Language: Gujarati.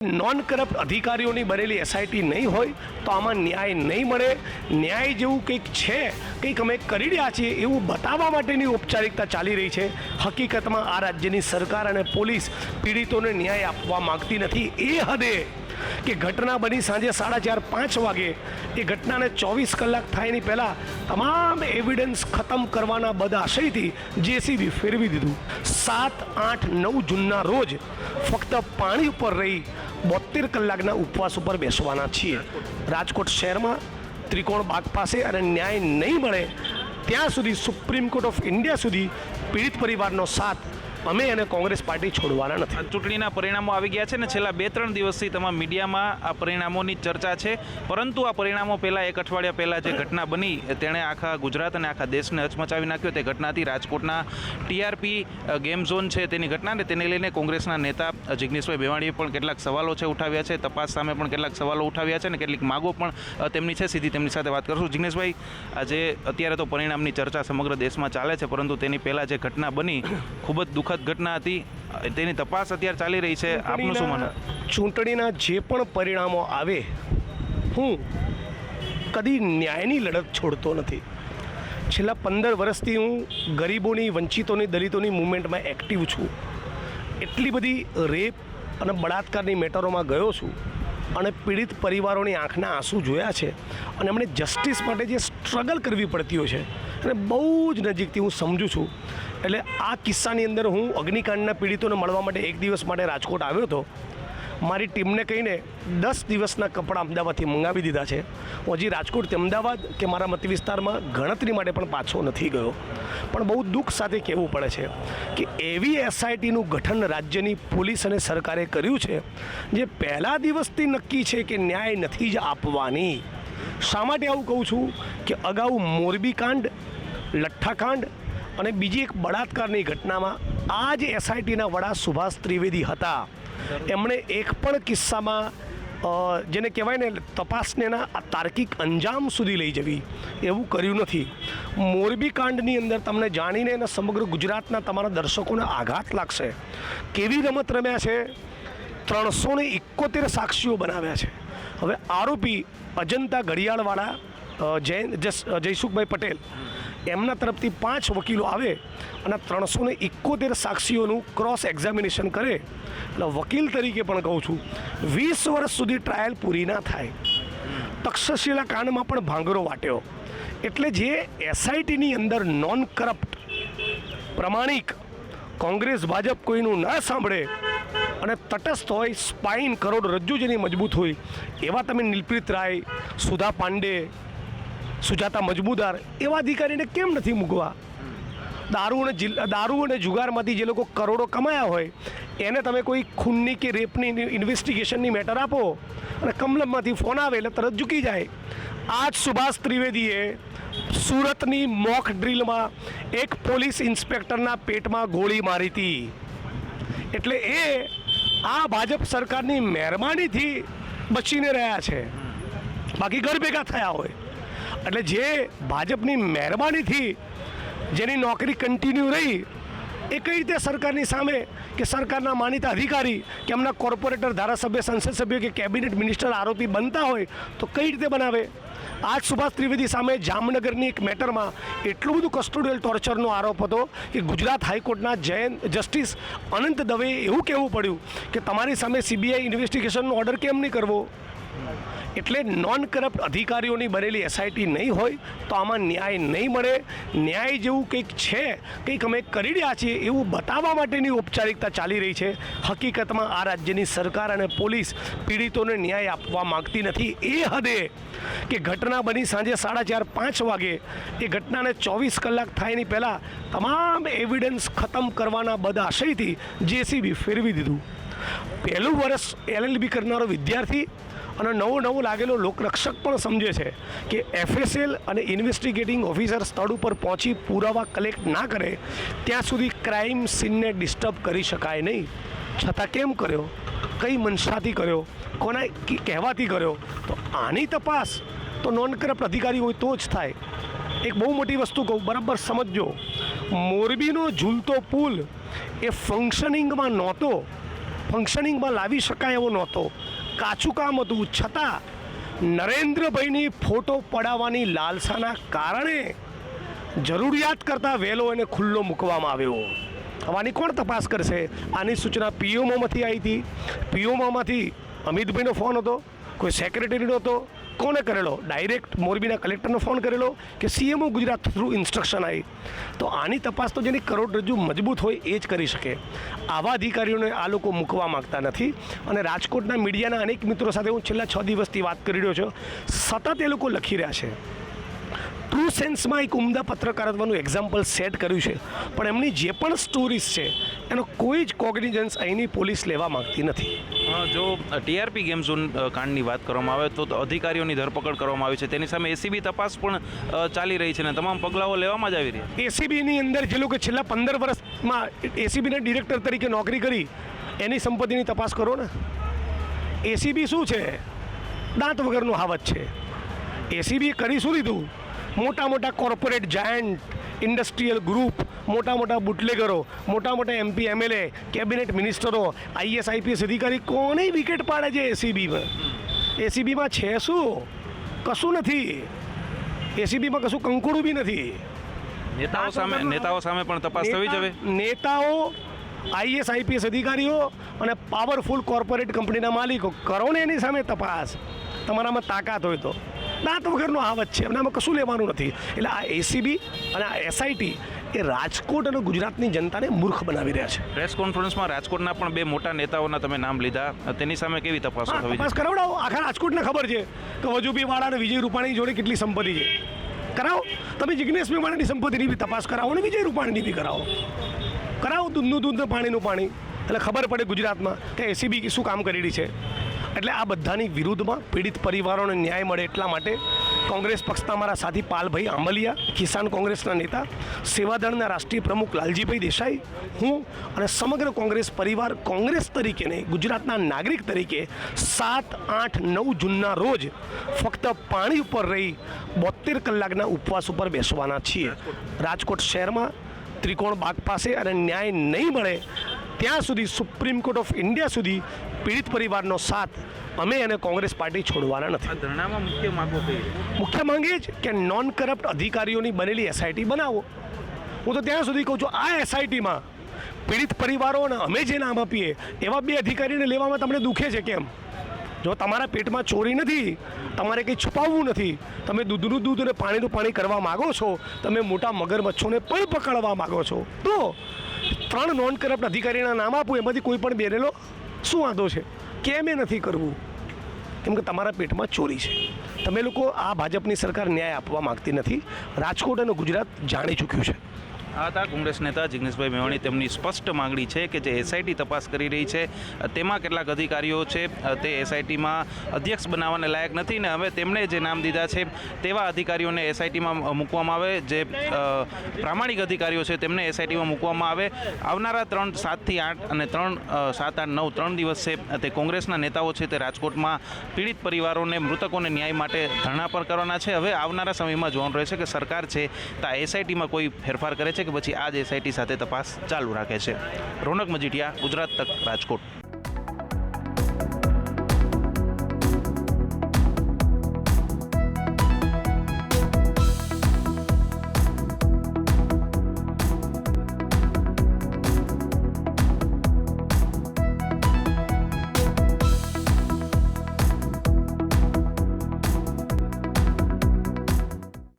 નોન કરપ્ટ અધિકારીઓની બનેલી એસઆઈટી નહીં હોય, તો આમાં ન્યાય નહીં મળે. ન્યાય જેવું કંઈક છે, કંઈક અમે કરી રહ્યા છીએ એવું બતાવવા માટેની ઔપચારિકતા ચાલી રહી છે. હકીકતમાં આ રાજ્યની સરકાર અને પોલીસ પીડિતોને ન્યાય આપવા માંગતી નથી. એ હદે કે ઘટના બની સાંજે સાડા ચાર પાંચ વાગે. એ ઘટનાને ચોવીસ કલાક થાય એની પહેલાં તમામ એવિડન્સ ખતમ કરવાના બદાશયથી જેસીબી ફેરવી દીધું. સાત આઠ નવ જૂનના રોજ ફક્ત પાણી ઉપર રહી બોતેર કલાકના ઉપવાસ ઉપર બેસવાના છીએ. રાજકોટ શહેરમાં ત્રિકોણ બાગ પાસે અને ન્યાય નહીં મળે, ત્યાં સુધી સુપ્રીમ કોર્ટ ઓફ ઇન્ડિયા સુધી પીડિત પરિવારનો સાથ અમે અને કોંગ્રેસ પાર્ટી છોડવાના નથી. ચૂંટણીના પરિણામો આવી ગયા છે ને છેલ્લા બે ત્રણ દિવસથી તમામ મીડિયામાં આ પરિણામોની ચર્ચા છે. પરંતુ આ પરિણામો પહેલાં એક અઠવાડિયા પહેલાં જે ઘટના બની, તેણે આખા ગુજરાત અને આખા દેશને હચમચાવી નાખ્યો. તે ઘટનાથી રાજકોટના ટીઆરપી ગેમ ઝોન છે તેની ઘટનાને તેને લઈને કોંગ્રેસના નેતા જિગ્નેશભાઈ બેવાણીએ પણ કેટલાક સવાલો છે ઉઠાવ્યા છે. તપાસ સામે પણ કેટલાક સવાલો ઉઠાવ્યા છે ને કેટલીક માગો પણ તેમની છે. સીધી તેમની સાથે વાત કરશું. જિગ્નેશભાઈ, આજે અત્યારે તો પરિણામની ચર્ચા સમગ્ર દેશમાં ચાલે છે, પરંતુ તેની પહેલાં જે ઘટના બની, ખૂબ જ દુઃખદ ઘટના હતી. તેની તપાસ અત્યારે ચાલી રહી છે. આપનું શું માનવું? ચૂંટણીના જે પણ પરિણામો આવે હું કદી ન્યાયની લડત છોડતો નથી. છેલ્લા પંદર વર્ષથી હું ગરીબોની વંચિતોની દલિતોની મૂવમેન્ટમાં એક્ટિવ છું. એટલી બધી રેપ અને બળાત્કારની મેટરોમાં ગયો છું. અને પીડિત પરિવારોની આંખના આંસુ જોયા છે અને એમણે જસ્ટિસ માટે જે સ્ટ્રગલ કરવી પડતી હોય છે અને બહુ જ નજીકથી હું સમજું છું. એટલે આ કિસ્સાની અંદર હું અગ્નિકાંડના પીડિતોને મળવા માટે એક દિવસ માટે રાજકોટ આવ્યો હતો. મારી ટીમને કહીને દસ દિવસના કપડાં અમદાવાદથી મંગાવી દીધા છે. હું હજી રાજકોટથી અમદાવાદ કે મારા મત વિસ્તારમાં ગણતરી માટે પણ પાછો નથી ગયો. પણ બહુ દુઃખ સાથે કહેવું પડે છે કે એવી એસઆઈટીનું ગઠન રાજ્યની પોલીસ અને સરકારે કર્યું છે, જે પહેલા દિવસથી નક્કી છે કે ન્યાય નથી જ આપવાની. શા માટે આવું કહું છું? કે અગાઉ મોરબી કાંડ લઠ્ઠાકાંડ અને બીજી એક બળાત્કારની ઘટનામાં આ જ એસઆઈટીના વડા સુભાષ ત્રિવેદી હતા. એમણે એક પણ કિસ્સામાં જેને કહેવાય ને તપાસને એના તાર્કિક અંજામ સુધી લઈ જવી, એવું કર્યું નથી. મોરબી કાંડની અંદર તમને જાણીને અને સમગ્ર ગુજરાતના તમારા દર્શકોને આઘાત લાગશે. કેવી રમત રમ્યા છે? ત્રણસો ને એકોતેર સાક્ષીઓ બનાવ્યા છે. હવે આરોપી અજંતા ઘડિયાળવાળા જૈન જયસુખભાઈ પટેલ. એમના તરફથી પાંચ વકીલો આવે અને ત્રણસો ને એકોતેર સાક્ષીઓનું ક્રોસ એક્ઝામિનેશન કરે. એટલે વકીલ તરીકે પણ કહું છું, વીસ વર્ષ સુધી ટ્રાયલ પૂરી ના થાય. તક્ષશિલા કાંડમાં પણ ભાંગરો વાટ્યો. એટલે જે એસઆઈટીની અંદર નોન કરપ્ટ પ્રમાણિક, કોંગ્રેસ, ભાજપ કોઈનું ના સાંભળે અને તટસ્થ હોય સ્પાઇન કરોડ રજ્જુ જેની મજબૂત હોય, એવા તમે નીલપ્રીત રાય, સુધા પાંડે સુજાતા મજબૂદાર એવા અધિકારીને કેમ નથી મૂકવા? દારૂ અને દારૂ અને જુગારમાંથી જે લોકો કરોડો કમાયા હોય, એને તમે કોઈ ખૂનની કે રેપની ઇન્વેસ્ટિગેશનની મેટર આપો અને કમલમમાંથી ફોન આવે એટલે તરત ઝૂકી જાય. આજ સુભાષ ત્રિવેદીએ સુરતની મોક ડ્રીલમાં એક પોલીસ ઇન્સ્પેક્ટરના પેટમાં ગોળી મારી હતી. એટલે એ આ ભાજપ સરકારની મહેરબાનીથી બચીને રહ્યા છે. બાકી ઘર ભેગા થયા હોય. એટલે જે ભાજપની મહેરબાનીથી જેની નોકરી કન્ટિન્યુ રહી, એ કઈ રીતે સરકારની સામે કે સરકારના માનીતા અધિકારી કે એમના કોર્પોરેટર, ધારાસભ્ય, સંસદ સભ્ય કે કેબિનેટ મિનિસ્ટર આરોપી બનતા હોય તો કઈ રીતે બનાવે? આજ સુભાષ ત્રિવેદી સામે જામનગરની એક મેટરમાં એટલું બધું કસ્ટોડિયલ ટોર્ચરનો આરોપ હતો કે ગુજરાત હાઈકોર્ટના જયંત, જસ્ટિસ અનંત દવેએ એવું કહેવું પડ્યું કે તમારી સામે સીબીઆઈ ઇન્વેસ્ટિગેશનનો ઓર્ડર કેમ નહીં કરવો? એટલે નોન કરપ્ટ અધિકારીઓની બનેલી એસઆઈટી નહીં હોય તો આમાં ન્યાય નહીં મળે. ન્યાય જેવું કંઈક છે, કંઈક અમે કરી રહ્યા છીએ એવું બતાવવા માટેની ઔપચારિકતા ચાલી રહી છે. હકીકતમાં આ રાજ્યની સરકાર અને પોલીસ પીડિતોને ન્યાય આપવા માગતી નથી. એ હદે કે ઘટના બની સાંજે સાડા ચાર પાંચ વાગે. એ ઘટનાને ચોવીસ કલાક થાય એની પહેલાં તમામ એવિડન્સ ખતમ કરવાના બદાશયથી જેસીબી ફેરવી દીધું. પહેલું વર્ષ એલએલબી કરનારો વિદ્યાર્થી અને નવો નવો લાગેલો લોકરક્ષક પણ સમજે છે કે એફએસએલ અને ઇન્વેસ્ટિગેટિંગ ઓફિસર સ્થળ ઉપર પહોંચી પુરાવા કલેક્ટ ના કરે, ત્યાં સુધી ક્રાઇમ સીનને ડિસ્ટર્બ કરી શકાય નહીં. છતાં કેમ કર્યો? કઈ મનસાથી કર્યો? કોના કહેવાથી કર્યો? તો આની તપાસ તો નોન કરપ્ટ અધિકારી હોય તો જ થાય. એક બહુ મોટી વસ્તુ કહું, બરાબર સમજજો. મોરબીનો ઝૂલતો પુલ એ ફંક્શનિંગમાં નહોતો. ફંક્શનિંગમાં લાવી શકાય એવો નહોતો. કાચું કામ હતું છતાં નરેન્દ્રભાઈની ફોટો પડાવવાની લાલસાના કારણે જરૂરિયાત કરતાં વહેલો એને ખુલ્લો મૂકવામાં આવ્યો. આની કોણ તપાસ કરશે? આની સૂચના પીઓમાંથી આવી હતી. પીઓમાંથી અમિતભાઈનો ફોન હતો, કોઈ સેક્રેટરીનો હતો કોને કરેલો? ડાયરેક્ટ મોરબીના કલેક્ટરનો ફોન કરેલો કે સીએમઓ ગુજરાત થ્રુ ઇન્સ્ટ્રક્શન આવી તો આની તપાસ તો જેની કરોડરજ્જુ મજબૂત હોય એ જ કરી શકે. આવા અધિકારીઓને આ લોકો મૂકવા માંગતા નથી. અને રાજકોટના મીડિયાના અનેક મિત્રો સાથે હું છેલ્લા છ દિવસથી વાત કરી રહ્યો છું. સતત એ લોકો લખી રહ્યા છે. ટ્રુ સેન્સમાં એક ઉમદા પત્રકારત્વનું એક્ઝામ્પલ સેટ કર્યું છે. પણ એમની જે પણ સ્ટોરીઝ છે એનો કોઈ જ કોગ્નિઝન્સ અહીંની પોલીસ લેવા માંગતી નથી. જો ટીઆરપી ગેમ ઝોન કાંડની વાત કરવામાં આવે તો અધિકારીઓની ધરપકડ કરવામાં આવી છે. તેની સામે એસીબી તપાસ પણ ચાલી રહી છે ને તમામ પગલાઓ લેવામાં જ આવી રહી એસીબીની અંદર જે લોકો છેલ્લા પંદર વર્ષમાં એસીબીના ડિરેક્ટર તરીકે નોકરી કરી એની સંપત્તિની તપાસ કરો ને. એસીબી શું છે? દાંત વગરનું હાવત છે. એસીબી કરી શું લીધું? મોટા મોટા કોર્પોરેટ જાયન્ટ ઇન્ડસ્ટ્રીયલ ગ્રુપ મોટા મોટા બુટલેગરો મોટા મોટા એમપી એમએલએ કેબિનેટ મિનિસ્ટરો આઈએસ આઈપીએસ અધિકારી કોને વિકેટ પાડે છે એસીબીમાં એસીબીમાં છે શું? કશું નથી. એસીબીમાં કશું કંકુડું બી નથી. નેતાઓ સામે નેતાઓ સામે પણ તપાસ થવી જોઈએ નેતાઓ આઈએસ આઈપીએસ અધિકારીઓ અને પાવરફુલ કોર્પોરેટ કંપનીના માલિકો કરો ને એની સામે તપાસ. તમારામાં તાકાત હોય તો. દાંત વગરનો આવત છે એમનામાં કશું લેવાનું નથી. એટલે આ એસીબી અને આ એસઆઈટી એ રાજકોટ અને ગુજરાતની જનતાને મૂર્ખ બનાવી રહ્યા છે. પ્રેસ કોન્ફરન્સમાં રાજકોટના પણ બે મોટા નેતાઓના તમે નામ લીધા. તેની સામે કેવી તપાસ થવી તપાસ કરાવડાવો. આખા રાજકોટને ખબર છે કે વજુભી વાળા અને વિજય રૂપાણી જોડે કેટલી સંપત્તિ છે. કરાવો. તમે જિજ્ઞેશ મેવાણાની સંપત્તિની બી તપાસ કરાવો અને વિજય રૂપાણીની બી કરાવો. કરાવો દૂધનું દૂધ પાણીનું પાણી. એટલે ખબર પડે ગુજરાતમાં કે એસીબી શું કામ કરી રહી છે. એટલે આ બધાની વિરુદ્ધમાં પીડિત પરિવારોને ન્યાય મળે એટલા માટે કોંગ્રેસ પક્ષના મારા સાથી પાલભાઈ આંબલિયા, કિસાન કોંગ્રેસના નેતા, સેવાદળના રાષ્ટ્રીય પ્રમુખ લાલજીભાઈ દેસાઈ, હું અને સમગ્ર કોંગ્રેસ પરિવાર કોંગ્રેસ તરીકે નહીં, ગુજરાતના નાગરિક તરીકે સાત, આઠ, નવ જૂનના રોજ ફક્ત પાણી ઉપર રહી બોતેર કલાકના ઉપવાસ ઉપર બેસવાના છીએ. રાજકોટ શહેરમાં ત્રિકોણ બાગ પાસે અને ન્યાય નહીં મળે ત્યાં સુધી સુપ્રીમ કોર્ટ ઓફ ઇન્ડિયા સુધી પીડિત પરિવારનો સાથ અમે અને કોંગ્રેસ પાર્ટી છોડવાના નથી. ધરણામાં મુખ્ય માંગો મુખ્ય માંગ એ જ કે નોન કરપ્ટ અધિકારીઓની બનેલી એસઆઈટી બનાવો. હું તો ત્યાં સુધી કહું છું આ એસઆઈટીમાં પીડિત પરિવારોને અમે જે નામ આપીએ એવા બે અધિકારીને લેવામાં તમને દુખે છે કેમ? જો તમારા પેટમાં ચોરી નથી તમારે કંઈ છુપાવવું નથી તમે દૂધનું દૂધ અને પાણીનું પાણી કરવા માગો છો તમે મોટા મગરમચ્છોને પણ પકડવા માગો છો તો ત્રણ નોન કરપ્ટ અધિકારીના નામ આપું, એમાંથી કોઈ પણ બેરેલો શું વાંધો છે? કેમ એ નથી કરવું? કેમ કે તમારા પેટમાં ચોરી છે. તમે લોકો આ ભાજપની સરકાર ન્યાય આપવા માંગતી નથી. રાજકોટ અને ગુજરાત જાણી ચૂક્યું છે. આ હતા કોંગ્રેસ નેતા જિગ્નેશભાઈ મેવાણી. તેમની સ્પષ્ટ માંગણી છે કે જે એસઆઈટી તપાસ કરી રહી છે. તેમાં કેટલાક અધિકારીઓ છે, તે એસઆઈટીમાં અધ્યક્ષ બનાવવાને લાયક નથી ને હવે તેમણે જે નામ દીધા છે તેવા અધિકારીઓને એસઆઈટીમાં મૂકવામાં આવે. જે પ્રામાણિક અધિકારીઓ છે તેમને એસઆઈટીમાં મૂકવામાં આવે. આવનારા ત્રણ સાતથી આઠ અને ત્રણ સાત, આઠ, નવ, ત્રણ દિવસ છે, તે કોંગ્રેસના નેતાઓ છે તે રાજકોટમાં પીડિત પરિવારોને મૃતકોને ન્યાય માટે ધરણા પર કરવાના છે. હવે આવનારા સમયમાં જોવાનું રહેશે કે સરકાર છે, તો એસઆઈટીમાં કોઈ ફેરફાર કરે છે કે પછી આ જ એસઆઈટી સાથે તપાસ ચાલુ રાખે છે. રોનક મજીઠિયા, ગુજરાત તક રાજકોટ.